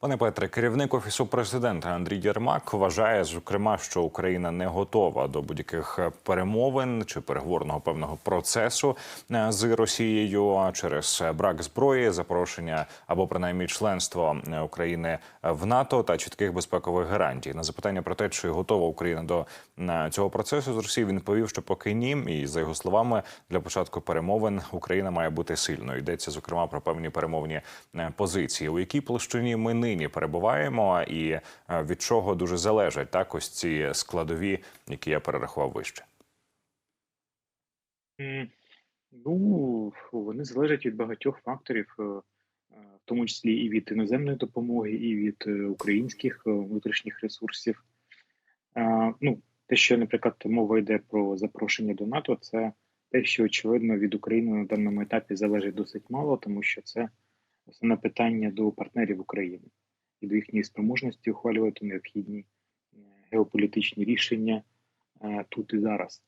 Пане Петре, керівник офісу президента Андрій Єрмак вважає, зокрема, що Україна не готова до будь-яких перемовин чи переговорного певного процесу е, з Росією через брак зброї, запрошення або принаймні членство е, України в НАТО та чітких безпекових гарантій. На запитання про те, чи готова Україна до е, цього процесу з Росією, він повів, що поки ні, і за його словами, для початку перемовин Україна має бути сильною. Йдеться зокрема про певні перемовні позиції, у якій площині ми нині перебуваємо, і е, від чого дуже залежать так ось ці складові, які я перерахував вище. Ну, вони залежать від багатьох факторів, е, е, в тому числі і від іноземної допомоги, і від українських внутрішніх ресурсів. Ну, те, що, наприклад, мова йде про запрошення до НАТО, це те, що очевидно від України на даному етапі залежить досить мало, тому що це основне питання до партнерів України і до їхньої спроможності ухвалювати необхідні е, геополітичні рішення е, тут і зараз.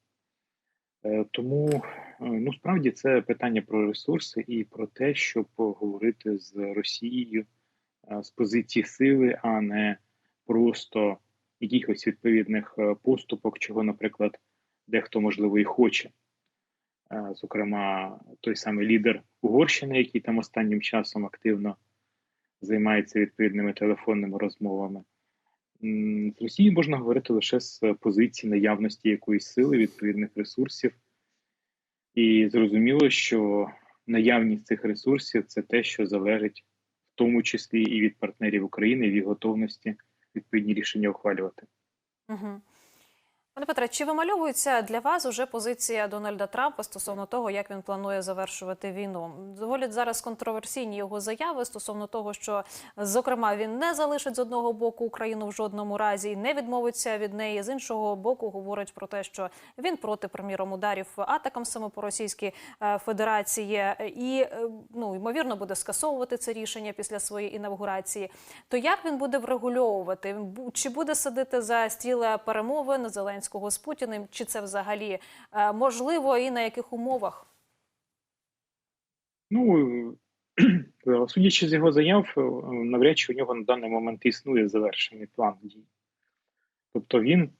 Е, Тому ну справді це питання про ресурси і про те, щоб поговорити з Росією з позиції сили, а не просто якихось відповідних поступок, чого, наприклад, дехто можливо і хоче. Зокрема, той самий лідер Угорщини, який там останнім часом активно займається відповідними телефонними розмовами. З Росією можна говорити лише з позиції наявності якоїсь сили, відповідних ресурсів. І зрозуміло, що наявність цих ресурсів це те, що залежить в тому числі і від партнерів України, в їх готовності відповідні рішення ухвалювати. Угу. Пане Петре, чи вимальовується для вас уже позиція Дональда Трампа стосовно того, як він планує завершувати війну? Доволі зараз контроверсійні його заяви стосовно того, що зокрема він не залишить з одного боку Україну в жодному разі не відмовиться від неї. З іншого боку, говорить про те, що він проти приміром ударів атакам саме по Російській е, Федерації, і е, ну ймовірно буде скасовувати це рішення після своєї інавгурації. То як він буде врегульовувати? Чи буде сидити за стіл перемовин Зеленського з Путіним? Чи це взагалі е, можливо і на яких умовах? Ну, е, судячи з його заяв, е, навряд чи у нього на даний момент існує завершений план дій. Тобто він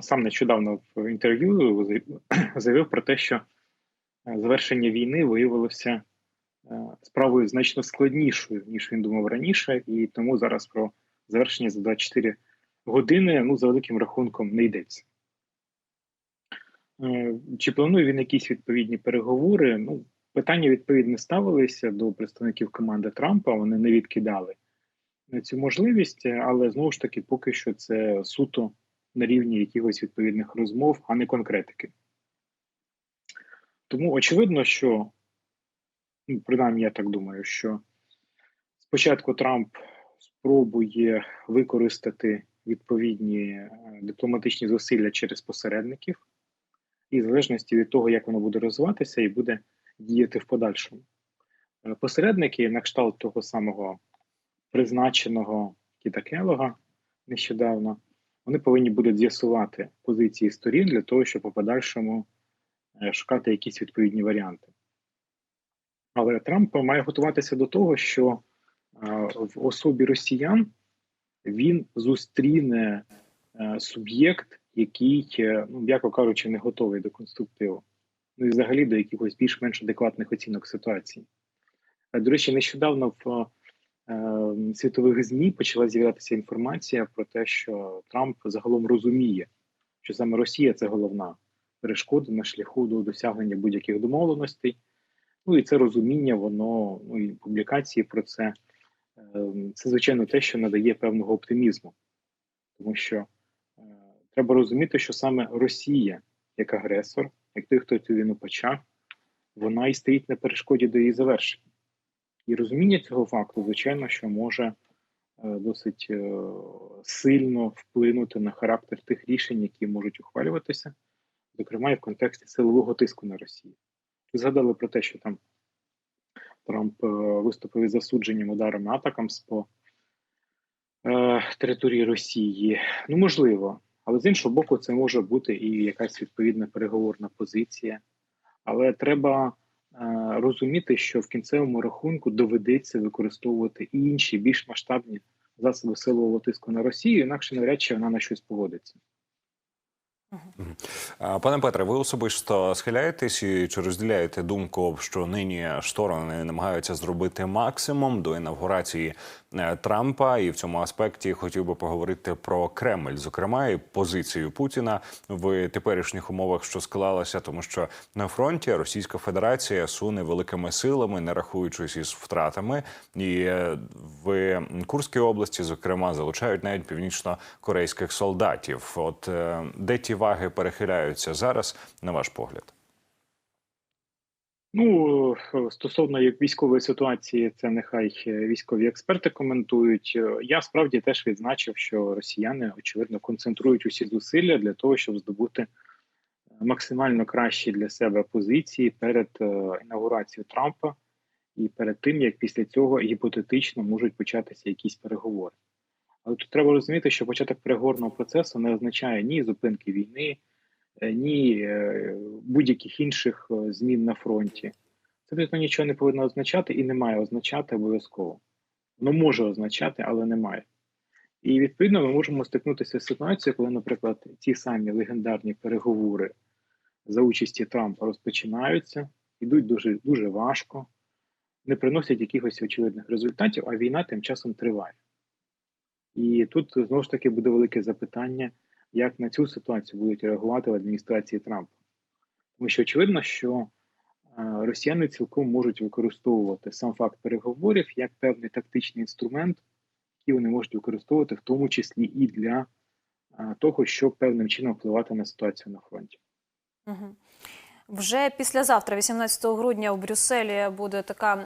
сам нещодавно в інтерв'ю заявив про те, що завершення війни виявилося справою значно складнішою, ніж він думав раніше, і тому зараз про завершення за 24 години, ну, за великим рахунком, не йдеться. Е, Чи планує він якісь відповідні переговори? Ну, питання відповідно ставилися до представників команди Трампа. Вони не відкидали цю можливість, але знову ж таки, поки що це суто на рівні якихось відповідних розмов, а не конкретики. Тому очевидно, що ну, принаймні я так думаю, що спочатку Трамп спробує використати відповідні е, дипломатичні зусилля через посередників, і в залежності від того, як воно буде розвиватися, і буде діяти в подальшому. Е, Посередники, на кшталт того самого призначеного Кіта Келога нещодавно, вони повинні будуть з'ясувати позиції сторін для того, щоб у подальшому е, шукати якісь відповідні варіанти. Але Трамп має готуватися до того, що в особі росіян він зустріне е, суб'єкт, який, е, ну м'яко кажучи, не готовий до конструктиву, ну і взагалі до якихось більш-менш адекватних оцінок ситуації. Е, До речі, нещодавно в світових ЗМІ почала з'являтися інформація про те, що Трамп загалом розуміє, що саме Росія це головна перешкода на шляху до досягнення будь-яких домовленостей. Ну і це розуміння, воно ну і публікації про це. Е, Це звичайно те, що надає певного оптимізму, тому що е, треба розуміти, що саме Росія, як агресор, як той, хто цю війну почав, вона і стоїть на перешкоді до її завершення. І розуміння цього факту, звичайно, що може е, досить е, сильно вплинути на характер тих рішень, які можуть ухвалюватися, зокрема і в контексті силового тиску на Росію. Згадали про те, що там Трамп е, виступив із засудженням ударами атакам по е, території Росії. Ну, можливо, але з іншого боку, це може бути і якась відповідна переговорна позиція. Але треба розуміти, що в кінцевому рахунку доведеться використовувати і інші більш масштабні засоби силового тиску на Росію, інакше навряд чи вона на щось погодиться. Пане Петре, ви особисто схиляєтесь і чи розділяєте думку, що нині сторони намагаються зробити максимум до інавгурації Трампа, і в цьому аспекті хотів би поговорити про Кремль, зокрема і позицію Путіна в теперішніх умовах, що склалася, тому що на фронті Російська Федерація суне великими силами, не рахуючись із втратами, і е, в Курській області, зокрема, залучають навіть північно-корейських солдатів. От е, де ті ваги перехиляються зараз, на ваш погляд? Ну стосовно як військової ситуації, це нехай військові експерти коментують. Я справді теж відзначив, що росіяни очевидно концентрують усі зусилля для того, щоб здобути максимально кращі для себе позиції перед е, інаугурацією Трампа і перед тим, як після цього гіпотетично можуть початися якісь переговори. Але тут треба розуміти, що початок переговорного процесу не означає ні зупинки війни, е, ні е, будь-яких інших е, змін на фронті. Це точно нічого не повинно означати і не має означати обов'язково. Воно може означати, але не має. І відповідно ми можемо стикнутися з ситуацією, коли, наприклад, ті самі легендарні переговори за участі Трампа розпочинаються, йдуть дуже дуже важко, не приносять якихось очевидних результатів, а війна тим часом триває. І тут знову ж таки буде велике запитання, як на цю ситуацію будуть реагувати в адміністрації Трампа. Тому що очевидно, що росіяни цілком можуть використовувати сам факт переговорів як певний тактичний інструмент, який вони можуть використовувати, в тому числі і для того, щоб певним чином впливати на ситуацію на фронті. Угу. Вже післязавтра, 18 грудня, у Брюсселі буде така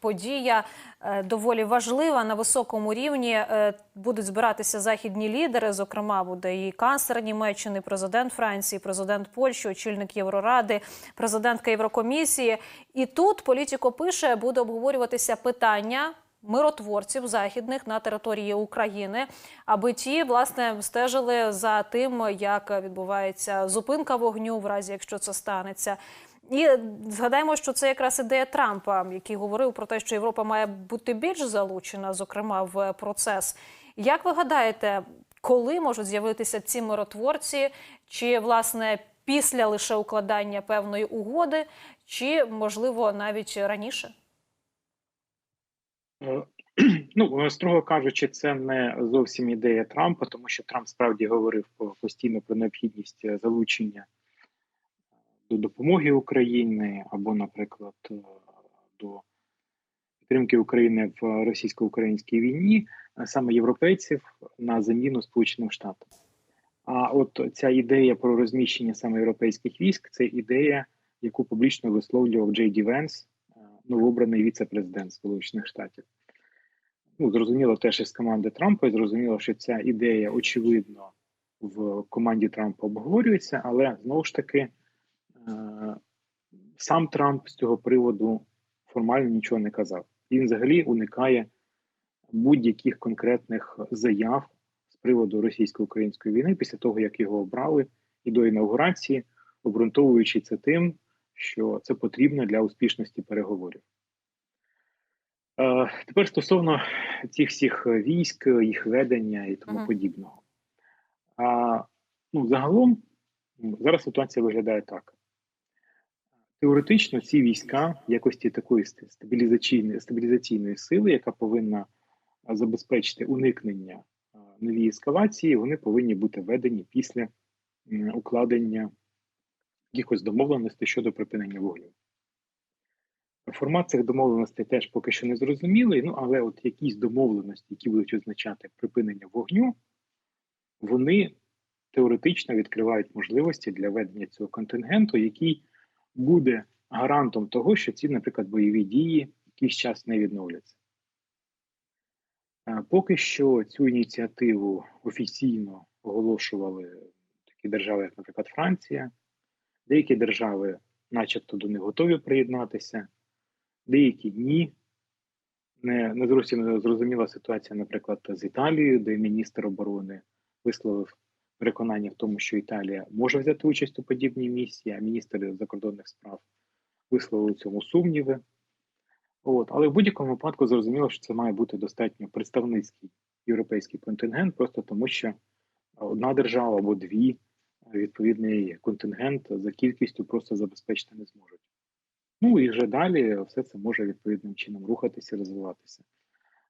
подія е, доволі важлива на високому рівні. Е, будуть збиратися західні лідери. Зокрема, буде і канцлер Німеччини, президент Франції, президент Польщі, очільник Євроради, президентка Єврокомісії. І тут політико пише, буде обговорюватися питання миротворців західних на території України, аби ті власне стежили за тим, як відбувається зупинка вогню, в разі якщо це станеться. І згадаємо, що це якраз ідея Трампа, який говорив про те, що Європа має бути більш залучена, зокрема в процес. Як ви гадаєте, коли можуть з'явитися ці миротворці, чи власне після лише укладання певної угоди, чи можливо навіть раніше? Е, ну, строго кажучи, це не зовсім ідея Трампа, тому що Трамп справді говорив постійно про необхідність е, залучення е, до допомоги Україні або, наприклад, до підтримки України в російсько-українській війні, саме європейців на заміну Сполученим Штатам. А от ця ідея про розміщення саме європейських військ це ідея, яку публічно висловлював Джей Ді Венс, новообраний віце-президент Сполучених Штатів. Ну, зрозуміло, теж із команди Трампа, і зрозуміло, що ця ідея, очевидно, в команді Трампа обговорюється, але знову ж таки, е, сам Трамп з цього приводу формально нічого не казав. Він взагалі уникає будь-яких конкретних заяв з приводу російсько-української війни після того, як його обрали, і до інаугурації, обґрунтовуючи це тим, що це потрібно для успішності переговорів. Е, тепер стосовно цих всіх військ, їх ведення і тому uh -huh. подібного. А, ну, Загалом зараз ситуація виглядає так. Теоретично ці війська в якості такої стабілізаційної стабілізаційної сили, яка повинна забезпечити уникнення новій ескалації, вони повинні бути введені після укладення якихось домовленостей щодо припинення вогню. Формат цих домовленостей теж поки що не зрозумілий, ну але от якісь домовленості, які будуть означати припинення вогню, вони теоретично відкривають можливості для ведення цього контингенту, який буде гарантом того, що ці, наприклад, бойові дії якийсь час не відновляться. Поки що цю ініціативу офіційно оголошували такі держави, як, наприклад, Франція. Деякі держави, начебто, до них готові приєднатися, деякі ні. Не, не зовсім зрозуміла ситуація, наприклад, з Італією, де міністр оборони висловив переконання в тому, що Італія може взяти участь у подібній місії, а міністр закордонних справ висловив у цьому сумніви. От, але в будь-якому випадку зрозуміло, що це має бути достатньо представницький європейський контингент, просто тому що одна держава або дві відповідний контингент за кількістю просто забезпечити не зможуть. Ну і вже далі все це може відповідним чином рухатися, розвиватися.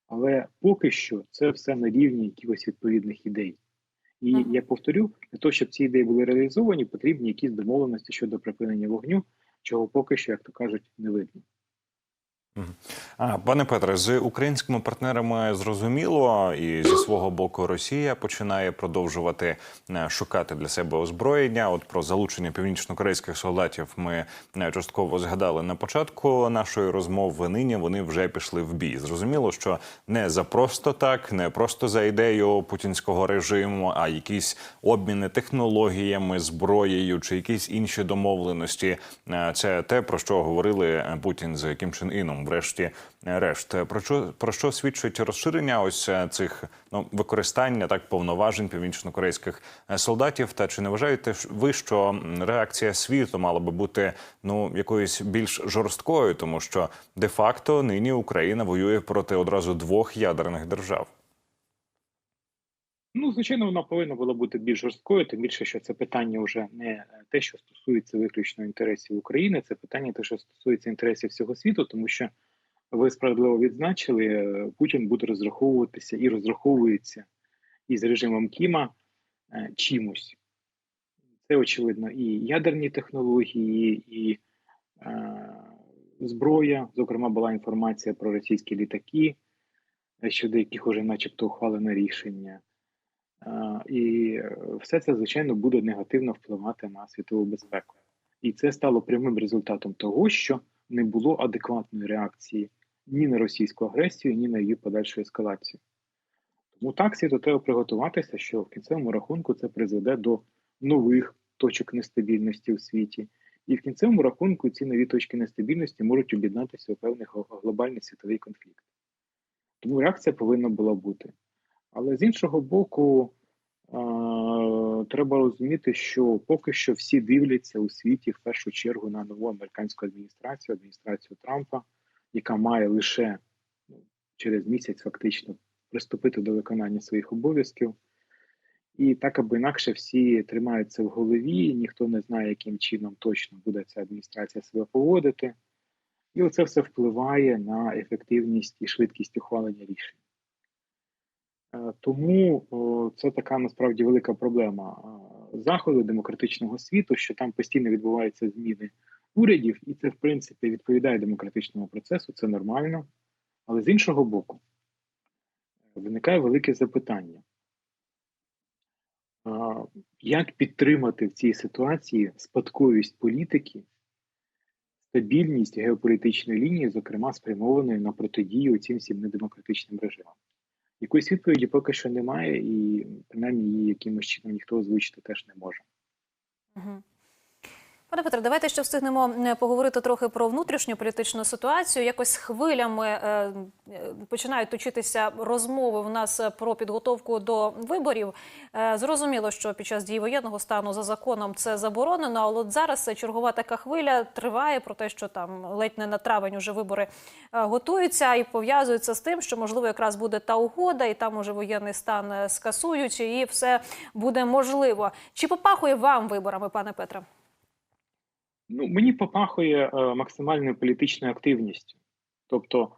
Але поки що це все на рівні якихось відповідних ідей. І Ага. я повторю, для того, щоб ці ідеї були реалізовані, потрібні якісь домовленості щодо припинення вогню, чого поки що, як то кажуть, не видно. Пане Петре, з українськими партнерами зрозуміло, і зі свого боку Росія починає продовжувати е, шукати для себе озброєння. От про залучення північно-корейських солдатів ми е, частково згадали на початку нашої розмови. Нині вони вже пішли в бій. Зрозуміло, що не за просто так, не просто за ідею путінського режиму, а якісь обміни технологіями, зброєю чи якісь інші домовленості. Е, Це те про що говорили Путін з Кім Чен Іном. Врешті е, решт. Про що про що свідчить розширення ось е, цих ну використання так повноважень північно-корейських е, солдатів? Та чи не вважаєте ви, що реакція світу мала би бути ну якоюсь більш жорсткою, тому що де-факто нині Україна воює проти одразу двох ядерних держав? Ну, звичайно, вона повинна була бути більш жорсткою, тим більше, що це питання вже не те, що стосується виключно інтересів України, це питання, те, що стосується інтересів всього світу, тому що ви справедливо відзначили, е, Путін буде розраховуватися і розраховується із режимом Кіма е, чимось. Це очевидно і ядерні технології, і е, зброя. Зокрема, була інформація про російські літаки, е, щодо яких уже, начебто, ухвалено рішення. І все це, звичайно, буде негативно впливати на світову безпеку. І це стало прямим результатом того, що не було адекватної реакції ні на російську агресію, ні на її подальшу ескалацію. Тому так світу треба приготуватися, що в кінцевому рахунку це призведе до нових точок нестабільності у світі. І в кінцевому рахунку ці нові точки нестабільності можуть об'єднатися у певний глобальний світовий конфлікт. Тому реакція повинна була бути. Але з іншого боку, треба розуміти, що поки що всі дивляться у світі в першу чергу на нову американську адміністрацію, адміністрацію Трампа, яка має лише ну, через місяць фактично приступити до виконання своїх обов'язків. І так або інакше всі тримаються в голові, ніхто не знає, яким чином точно буде ця адміністрація себе поводити. І оце все впливає на ефективність і швидкість ухвалення рішень. Е, Тому це така насправді велика проблема е, заходу демократичного світу, що там постійно відбуваються зміни урядів, і це, в принципі, відповідає демократичному процесу, це нормально. Але з іншого боку, виникає велике запитання: як підтримати в цій ситуації спадковість політики, стабільність геополітичної лінії, зокрема спрямованої на протидію цим всім недемократичним режимам? Якоїсь відповіді поки що немає, і принаймні її якимось чином ніхто озвучити теж не може. Мгм. Пане Петре, давайте ще встигнемо е, поговорити трохи про внутрішню політичну ситуацію. Якось хвилями е, е, починають точитися розмови в нас про підготовку до виборів. Зрозуміло, що під час дії воєнного стану за законом це заборонено. Але от зараз чергова така хвиля триває про те, що там ледь не на травень уже вибори готуються і пов'язуються з тим, що можливо якраз буде та угода, і там уже воєнний стан скасують, і все буде можливо. Чи попахує вам виборами, пане Петре? Ну, мені попахує е, максимальною політичною активністю. Тобто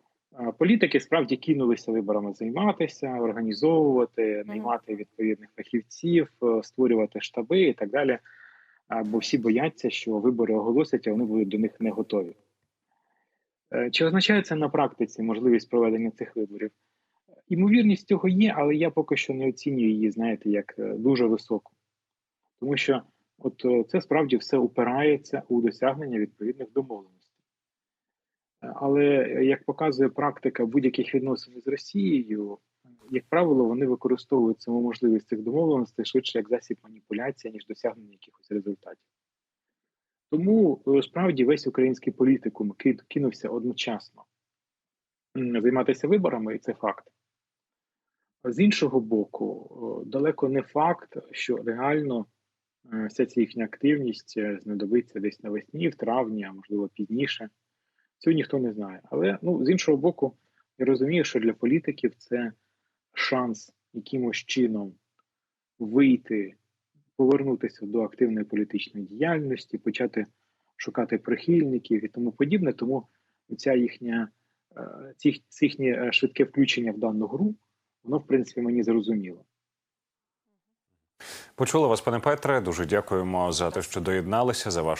е, політики справді кинулися виборами займатися, організовувати, наймати відповідних фахівців, е, створювати штаби і так далі. Бо всі бояться, що вибори оголосять, а вони будуть до них не готові. Чи означає це на практиці можливість проведення цих виборів? Імовірність цього є, але я поки що не оцінюю її, знаєте, як дуже високу. Тому що От е, це справді все упирається у досягнення відповідних домовленостей. Е, Але е, як показує практика будь-яких відносин з Росією, як правило, вони використовують саму можливість цих домовленостей швидше як засіб маніпуляції, ніж досягнення якихось результатів. Тому справді весь український політикум ки- кинувся одночасно займатися виборами, і це факт. З іншого боку, далеко не факт, що реально вся ця їхня активність е, знадобиться десь навесні, в травні, а можливо пізніше. Цього ніхто не знає. Але ну, з іншого боку, я розумію, що для політиків це шанс якимось чином вийти, повернутися до активної політичної діяльності, почати шукати прихильників і тому подібне. Тому ця їхня е, ці, ці їхнє е, швидке включення в дану гру, воно в принципі мені зрозуміло. Почули вас, пане Петре. Дуже дякуємо за те, що доєдналися за ваш